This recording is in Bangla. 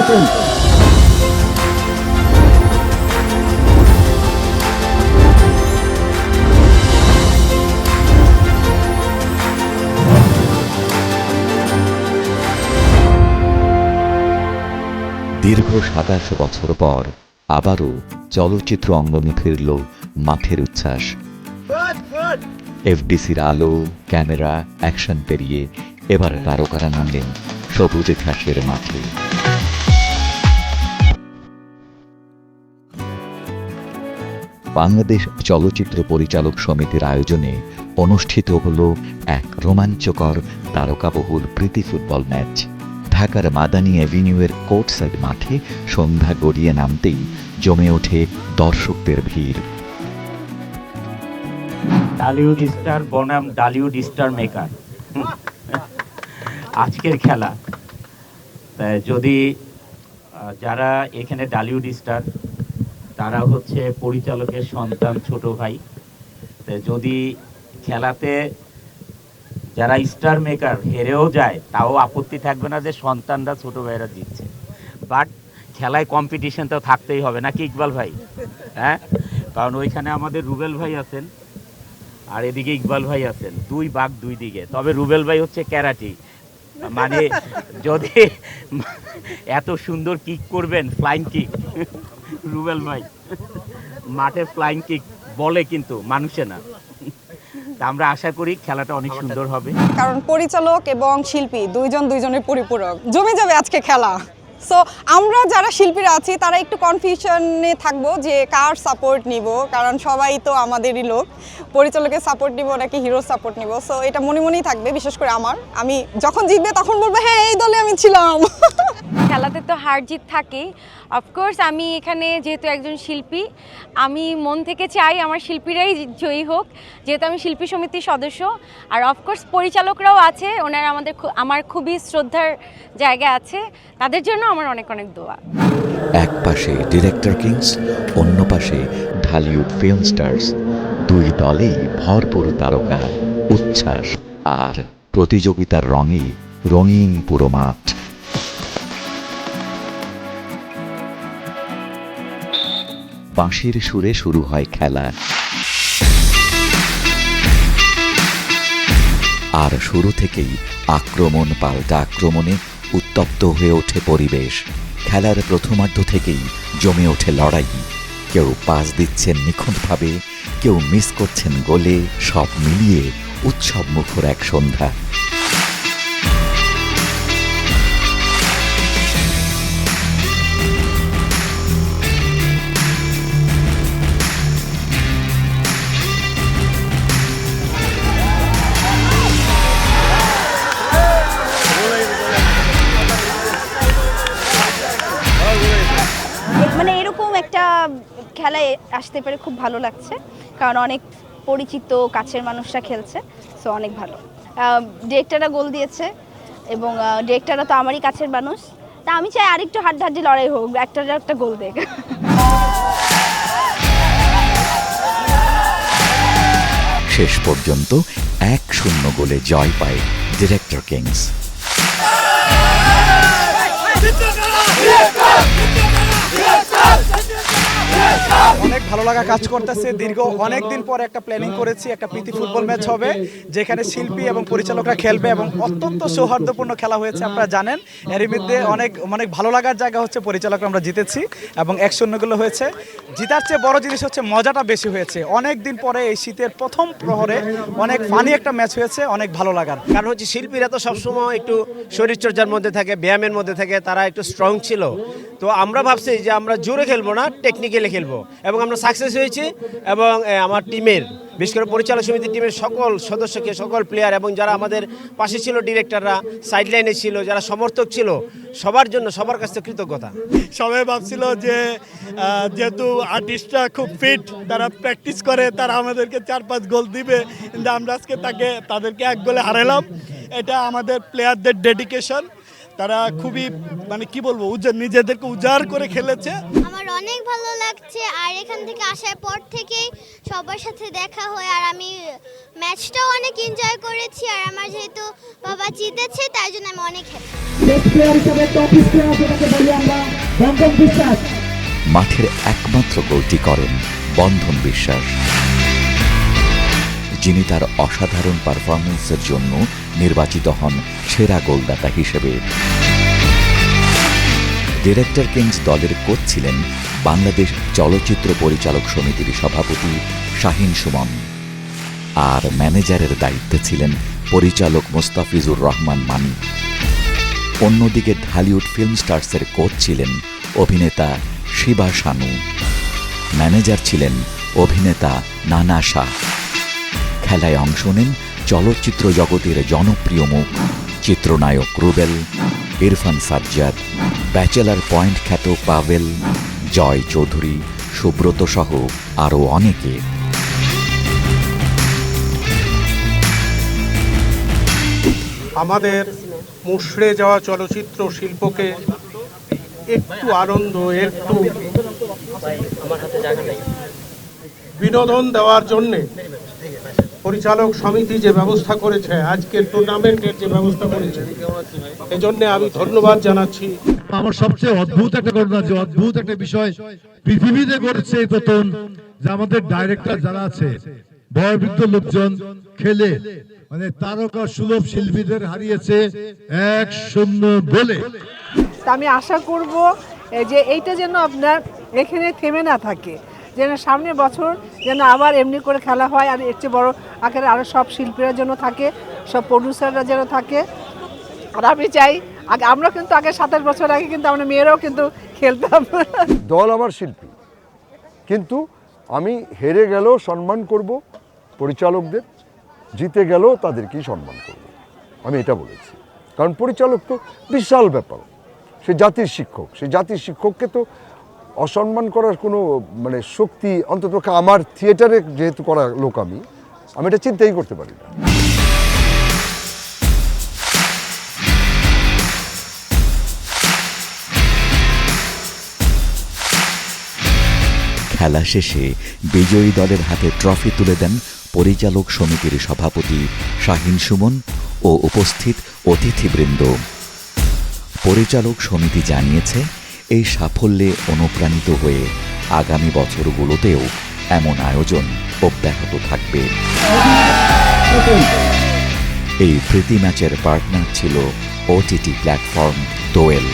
থাকুন দীর্ঘ সাতাশ বছর পর আবারও চলচ্চিত্র অঙ্গনে ফিরল মাঠের উচ্ছ্বাস। এফডিসির আলো, ক্যামেরা, অ্যাকশন পেরিয়ে এবার তারকারা নামলেন সবুজ ঘাসের মাঠে। বাংলাদেশ চলচ্চিত্র পরিচালক সমিতির আয়োজনে অনুষ্ঠিত হল এক রোমাঞ্চকর তারকাবহুল প্রীতি ফুটবল ম্যাচ। ঢাকার মাদানী অ্যাভিনিউয়ের কোর্টসাইড মাঠে সন্ধ্যা গড়িয়ে নামতেই জমে ওঠে দর্শকদের ভিড়। ডালিউড স্টার বনাম ডালিউড স্টার মেকার। আজকের খেলা। যদি যারা এখানে ডালিউড স্টার তারা হচ্ছে পরিচালকের সন্তান, ছোট ভাই। যদি খেলাতে যারা স্টার মেকার হেরেও যায়, তাও আপত্তি থাকবে না যে সন্তানরা ছোট ভাইরা জিতছে। বাট খেলায় কম্পিটিশন তো থাকতেই হবে, নাকি ইকবাল ভাই? হ্যাঁ? কারণ ওইখানে আমাদের রুবেল ভাই আছেন, আর এদিকে ইকবাল ভাই আছেন। দুই বাঘ, দুই দিকে তবে রুবেল ভাই হচ্ছে ক্যারাটি। মানে যদি এত সুন্দর কিক করবেন ফ্লাইং কিক রুবেল ভাই মাঠে ফ্লাইং কিক বলে কিন্তু মানুষে না। আমরা আশা করি খেলাটা অনেক সুন্দর হবে। কারণ পরিচালক এবং শিল্পী দুইজন দুইজনের পরিপূরক। জমে যাবে আজকে খেলা। সো আমরা যারা শিল্পীরা আছি তারা একটু কনফিউশনে থাকব যে কার সাপোর্ট নিব কারণ সবাই তো আমাদেরই লোক। পরিচালকের সাপোর্ট নিব নাকি হিরোর সাপোর্ট নিব? সো এটা মনে মনেই থাকবে বিশেষ করে আমার। আমি যখন জিতবে তখন বলব হ্যাঁ এই দলে আমি ছিলাম। খেলাতে তো হার জিত থাকেই। অফকোর্স আমি এখানে যেহেতু একজন শিল্পী, আমি মন থেকে চাই আমার শিল্পীরাই জয়ী হোক। যেহেতু আমি শিল্পী সমিতির সদস্য, আর অফকোর্স পরিচালকরাও আছে, ওনারা আমাদের আমার খুবই শ্রদ্ধার জায়গা আছে। তাদের জন্য আমার অনেক অনেক দোয়া। এক পাশে ডিরেক্টর কিংস অন্য পাশে ঢালিউড ফিল্ম স্টার্স দুই দলেই ভরপুর তারকা, উচ্ছ্বাস। আর প্রতিযোগিতার রঙে রঙিন পুরো মাঠ। বাঁশির সুরে শুরু হয় খেলা। আর শুরু থেকেই আক্রমণ পাল্টা আক্রমণে উত্তপ্ত হয়ে ওঠে পরিবেশ। খেলার প্রথমার্ধ থেকেই জমে ওঠে লড়াই। কেউ পাস দিচ্ছেন নিখুঁতভাবে, কেউ মিস করছেন গোলে, সব মিলিয়ে উৎসব মুখর এক সন্ধ্যা। খেলায় আসতে পেরে খুব ভালো লাগছে, কারণ অনেক পরিচিত কাছের মানুষরা খেলছে সো অনেক ভালো। ডিরেক্টররা গোল দিয়েছে এবং ডিরেক্টররা তো আমারই কাছের মানুষ। তা আমি চাই আরেকটু হাড্ডাহাড্ডি লড়াই হোক একটা একটা গোল দেখ। শেষ পর্যন্ত এক শূন্য গোলে জয় পায় ডিরেক্টর কিংস অনেক ভালো লাগা কাজ করতেছে। দীর্ঘ অনেক দিন পর একটা প্ল্যানিং করেছি, একটা প্রীতি ফুটবল ম্যাচ হবে, যেখানে শিল্পী এবং পরিচালকরা খেলবে এবং অত্যন্ত সৌহার্দ্যপূর্ণ খেলা হয়েছে, আপনারা জানেন। এর মধ্যে অনেক অনেক ভালো লাগার জায়গা হচ্ছে পরিচালকরা আমরা জিতেছি এবং এক শূন্যগুলো হয়েছে। জিতার চেয়ে বড় জিনিস হচ্ছে মজাটা বেশি হয়েছে। অনেক দিন পরে এই শীতের প্রথম প্রহরে অনেক ফানি একটা ম্যাচ হয়েছে, অনেক ভালো লাগার। কারণ হচ্ছে শিল্পীরা তো সবসময় একটু শরীরচর্চার মধ্যে থাকে, ব্যায়ামের মধ্যে থাকে, তারা একটু স্ট্রং ছিল। তো আমরা ভাবছি যে আমরা জোরে খেলব না টেকনিক্যালি খেলব। এবং আমরা সাকসেস হয়েছি এবং আমার টিমের বিশেষ করে পরিচালক সমিতির টিমের সকল সদস্যকে, সকল প্লেয়ার এবং যারা আমাদের পাশে ছিল ডিরেক্টররা সাইড লাইনে ছিল, যারা সমর্থক ছিল, সবার জন্য সবার কাছ থেকে কৃতজ্ঞতা। সবাই ভাবছিল যে যেহেতু আর্টিস্টরা খুব ফিট তারা প্র্যাকটিস করে, তারা আমাদেরকে চার পাঁচ গোল দিবে, কিন্তু আমরা আজকে তাকে, তাদেরকে এক গোলে হারালাম। এটা আমাদের প্লেয়ারদের ডেডিকেশন তারা খুবই মানে কি বলব উজাড় নিজেদেরকে উজাড় করে খেলেছে। আমার অনেক ভালো লাগছে আর এখান থেকে আসার পর থেকেই সবার সাথে দেখা হয় আর আমি ম্যাচটাও অনেক এনজয় করেছি আর আমার যেহেতু বাবা জিতেছে তাই জন্য আমি অনেক মাঠের একমাত্র গোলটি করেন বন্ধন বিশ্বাস। যিনি তার অসাধারণ পারফরমেন্সের জন্য নির্বাচিত হন সেরা গোলদাতা হিসেবে। ডিরেক্টর কিংস দলের কোচ ছিলেন বাংলাদেশ চলচ্চিত্র পরিচালক সমিতির সভাপতি শাহিন সুমন। আর ম্যানেজারের দায়িত্বে ছিলেন পরিচালক মোস্তাফিজুর রহমান মানি। অন্যদিকে ঢালিউড ফিল্ম স্টার্সের কোচ ছিলেন অভিনেতা শিবা শানু ম্যানেজার ছিলেন অভিনেতা নানা শাহ। খেলায় অংশ নেন চলচ্চিত্র জগতের জনপ্রিয় মুখ চিত্রনায়ক রুবেল ইরফান সাজ্জাদ ব্যাচেলার পয়েন্ট খ্যাত পাভেল জয় চৌধুরী সুব্রত সহ আরও অনেকে। আমাদের মুষড়ে যাওয়া চলচ্চিত্র শিল্পকে একটু আনন্দ একটু বিনোদন দেওয়ার জন্যে পরিচালক সমিতি যে ব্যবস্থা করেছে আজকের টুর্নামেন্টের যে ব্যবস্থা করেছে এজন্য আমি ধন্যবাদ জানাচ্ছি। আমার সবচেয়ে অদ্ভুত একটা ঘটনা যে অদ্ভুত একটা বিষয়। পৃথিবীতে ঘটছে এই প্রথম যে আমাদের ডাইরেক্টর যারা আছে বয়বৃদ্ধ লোকজন খেলে মানে তারকা সুলভ শিল্পীদের হারিয়েছে এক শূন্য গোলে। তা আমি আশা করব যে এইটা যেন আপনার এখানে থেমে না থাকে। যেন সামনের বছর যেন আবার এমনি করে খেলা হয় আর এর চেয়ে বড় আকারে আরও সব শিল্পীরা যেন থাকে, সব প্রডিউসাররা যেন থাকে। আর আমি চাই, আগে আমরা কিন্তু আগে সাতাশ বছর আগে কিন্তু আমরা মেয়েরাও কিন্তু খেলতাম। দল আমার শিল্পী। কিন্তু আমি হেরে গেলেও সম্মান করব পরিচালকদের, জিতে গেলেও তাদেরকেই সম্মান করব। আমি এটা বলেছি। কারণ পরিচালক তো বিশাল ব্যাপার। সে জাতির শিক্ষক, সে জাতির শিক্ষককে তো অসম্মান করার কোনো মানে শক্তি অন্তত আমার থিয়েটারে যেহেতু করা লোক আমি আমি এটা চিন্তাই করতে পারি না। খেলা শেষে বিজয়ী দলের হাতে ট্রফি তুলে দেন পরিচালক সমিতির সভাপতি শাহিন সুমন ও উপস্থিত অতিথিবৃন্দ। পরিচালক সমিতি জানিয়েছে এই সাফল্যে অনুপ্রাণিত হয়ে আগামী বছরগুলোতেও এমন আয়োজন অব্যাহত থাকবে। এই প্রীতি ম্যাচের পার্টনার ছিল ওটিটি প্ল্যাটফর্ম দোয়েল।